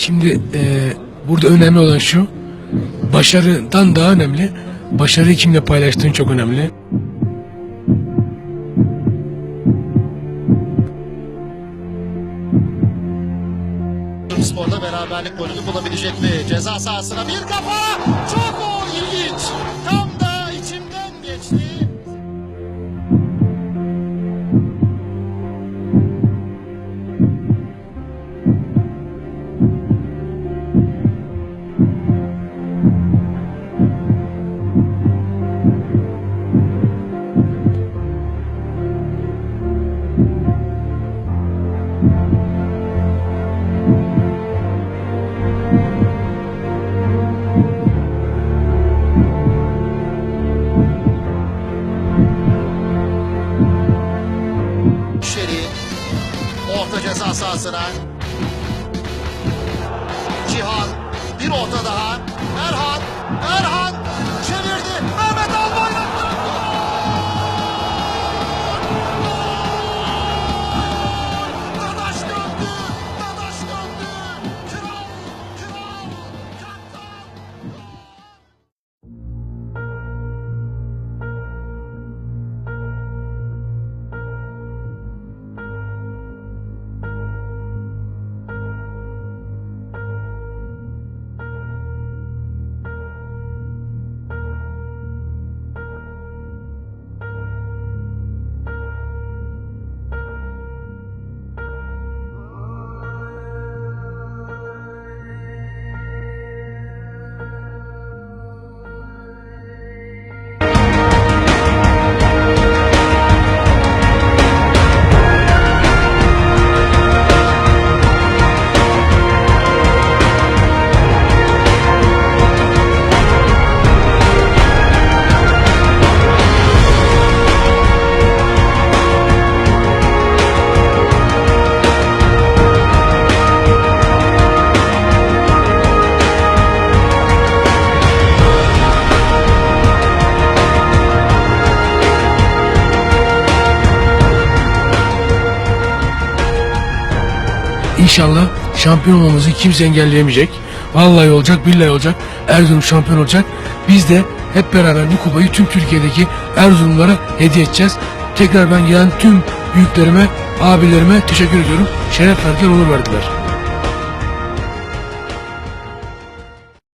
Şimdi e, burada önemli olan şu. Başarıdan daha önemli. Başarıyı kimle paylaştığın çok önemli. Spor'da beraberlik golünü bulabilecek mi? Ceza sahasına bir kafa. Çok o ceza sahasına. İnşallah şampiyon olmamızı kimse engelleyemeyecek. Vallahi olacak, billahi olacak. Erzurum şampiyon olacak. Biz de hep beraber bu kupayı tüm Türkiye'deki Erzurumlara hediye edeceğiz. Tekrar ben gelen tüm büyüklerime, abilerime teşekkür ediyorum. Şeref verdiler, onur verdiler.